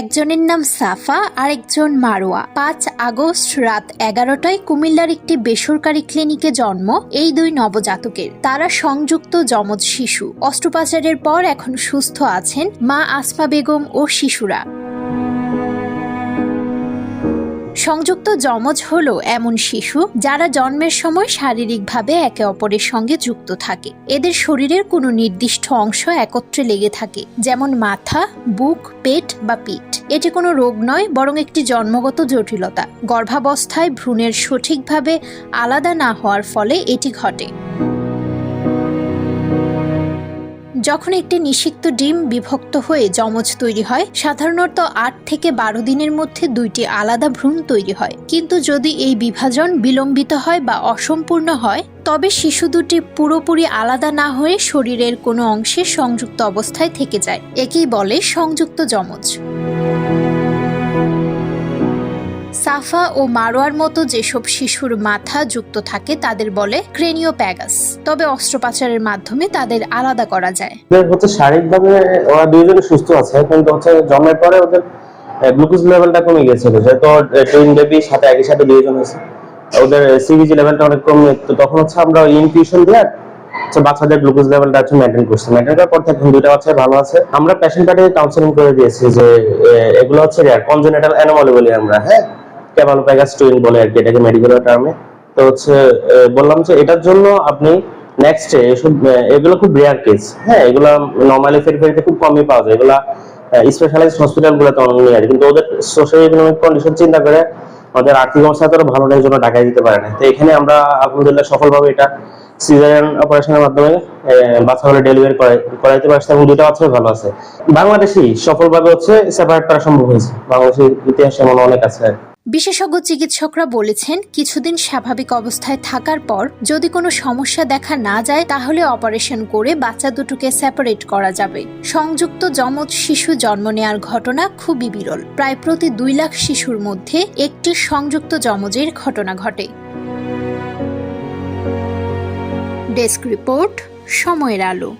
একজনের নাম সাফা, আরেকজন মারোয়া। পাঁচ আগস্ট রাত এগারোটায় কুমিল্লার একটি বেসরকারি ক্লিনিকে জন্ম এই দুই নবজাতকের। তারা সংযুক্ত যমজ শিশু। অস্ত্রোপচারের পর এখন সুস্থ আছেন মা আসফা বেগম ও শিশুরা। সংযুক্ত যমজ হল এমন শিশু যারা জন্মের সময় শারীরিকভাবে একে অপরের সঙ্গে যুক্ত থাকে। এদের শরীরের কোনো নির্দিষ্ট অংশ একত্রে লেগে থাকে, যেমন মাথা, বুক, পেট বা পিঠ। এটি কোনো রোগ নয়, বরং একটি জন্মগত জটিলতা। গর্ভাবস্থায় ভ্রূণের সঠিকভাবে আলাদা না হওয়ার ফলে এটি ঘটে। যখন একটি নিষিক্ত ডিম বিভক্ত হয়ে যমজ তৈরি হয়, সাধারণত আট থেকে বারো দিনের মধ্যে দুইটি আলাদা ভ্রূণ তৈরি হয়। কিন্তু যদি এই বিভাজন বিলম্বিত হয় বা অসম্পূর্ণ হয়, তবে শিশু দুটি পুরোপুরি আলাদা না হয়ে শরীরের কোনো অংশে সংযুক্ত অবস্থায় থেকে যায়। একেই বলে সংযুক্ত যমজ। সাফা ও মারোয়ার মতো যেসব শিশুর মাথা যুক্ত থাকে, তাদের বলে ক্রেনিও প্যাগাস তবে অস্ত্রোপচারের মাধ্যমে তাদের আলাদা করা যায়। হচ্ছে শারীরিকভাবে ওরা সুস্থ আছে, কিন্তু হচ্ছে জন্মের পরে ওদের গ্লুকোজ লেভেলটা কমে গেছিল যেহেতু টুইন বেবি সাথে, একই সাথে আছে ওদের লেভেলটা অনেক কমে। তো তখন হচ্ছে আমরা ইনফিউশন দিয়ে বাচ্চাদের গ্লুকোজ লেভেলটা হচ্ছে মেনটেন করছি। মেনটেন করার পর থেকে দুইটা বাচ্চা ভালো আছে। আমরা পেশেন্ট কাউন্সিলিং করে দিয়েছি যে এগুলো হচ্ছে কনজেনিটাল অ্যানোমালি বলি আমরা হ্যাঁ? ক্যামালোপ্যাগাস টুইন বলে আর কি, এটাকে মেডিকেল টার্মে তো হচ্ছে বললাম যে এটার জন্য আপনি নেক্সট এসব এগুলো খুব রেয়ার কেস হ্যাঁ এগুলো নর্মালি ফেরিফেরিতে খুব কমই পাওয়া যায়। স্পেশালাইজড অনেক নেই আর কিন্তু ওদের সোশ্যাল ইকোনমিক কন্ডিশন চিন্তা করে আমাদের আর্থিক অবস্থা তো ভালো নেই জন্য ঢাকায় দিতে পারে না। তো এখানে আমরা আলহামদুলিল্লাহ সফলভাবে এটা সিজারিয়ান অপারেশনের মাধ্যমে বাচ্চাগুলো ডেলিভারি করাইতে পারছে এবং দুটো বাচ্চা ভালো আছে। বাংলাদেশি সফলভাবে হচ্ছে সেপারেট করা সম্ভব হয়েছে। বাংলাদেশের ইতিহাসে এমন অনেক আছে আর। বিশেষজ্ঞ চিকিৎসকরা বলেছেন, কিছুদিন স্বাভাবিক অবস্থায় থাকার পর যদি কোনো সমস্যা দেখা না যায়, তাহলে অপারেশন করে বাচ্চা দুটোকে সেপারেট করা যাবে। সংযুক্ত যমজ শিশু জন্ম নেওয়ার ঘটনা খুবই বিরল। প্রায় প্রতি দুই লাখ শিশুর মধ্যে একটি সংযুক্ত যমজের ঘটনা ঘটে। ডেস্ক রিপোর্ট, সময়ের আলো।